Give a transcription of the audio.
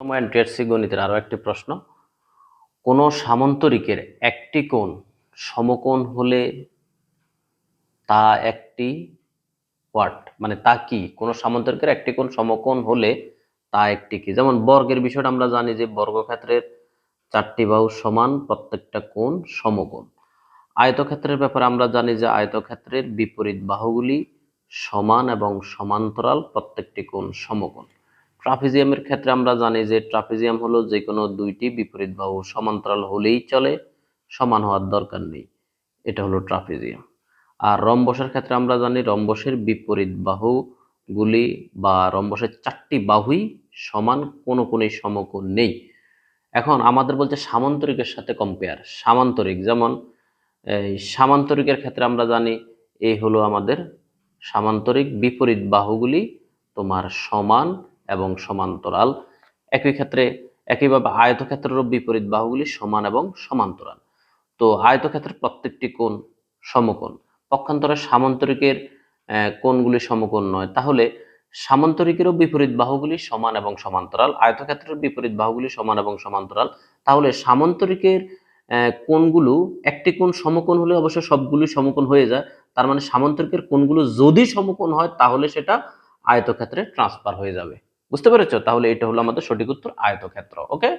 সময় টিএসসি গণিতের আরও একটি প্রশ্ন। কোনো সামান্তরিকের একটি কোণ সমকোণ হলে তা একটি হোয়াট মানে তা কি? কোনো সামান্তরিকের একটি কোণ সমকোণ হলে তা একটি কি? যেমন বর্গের বিষয়টা আমরা জানি যে বর্গক্ষেত্রের চারটি বাহু সমান প্রত্যেকটা কোণ সমকোণ। আয়তক্ষেত্রের ব্যাপারে আমরা জানি যে আয়তক্ষেত্রের বিপরীত বাহুগুলি সমান এবং সমান্তরাল প্রত্যেকটি কোণ সমকোণ। ট্রাপিজিয়ামের ক্ষেত্রে আমরা জানি যে ট্রাফিজিয়াম হলো যে কোনো দুইটি বিপরীত বাহু, সমান্তরাল হলেই চলে, সমান হওয়ার দরকার নেই। এটা হলো ট্রাফিজিয়াম। আর রম্বসের ক্ষেত্রে আমরা জানি রম্বসের বিপরীত বাহুগুলি বা রম্বসের চারটি বাহুই সমান, কোনো কোনই সমকোণ নেই। এখন আমাদের বলছে সামান্তরিকের সাথে কম্পেয়ার সামান্তরিক, যেমন, এই সামান্তরিকের ক্ষেত্রে আমরা জানি এই হলো আমাদের সামান্তরিক বিপরীত বাহুগুলি তোমার সমান এবং সমান্তরাল। একই ক্ষেত্রে, একইভাবে আয়তক্ষেত্রেরও বিপরীত বাহুগুলি সমান এবং সমান্তরাল। তো আয়তক্ষেত্রের প্রত্যেকটি কোণ সমকোণ। পক্ষান্তরে সামান্তরিকের কোণগুলি সমকোণ নয়। তাহলে সামান্তরিকেরও বিপরীত বাহুগুলি সমান এবং সমান্তরাল, আয়তক্ষেত্রের বিপরীত বাহুগুলি সমান এবং সমান্তরাল। তাহলে সামান্তরিকের কোণগুলো একটি কোণ সমকোণ হলে অবশ্য সবগুলি সমকোণ হয়ে যায়। তার মানে সামান্তরিকের কোণগুলো যদি সমকোণ হয়, তাহলে সেটা আয়তক্ষেত্রে ট্রান্সফার হয়ে যাবে। বুঝতে পেরেছ? তাহলে এটা হলো আমাদের সঠিক উত্তর আয়তক্ষেত্র ওকে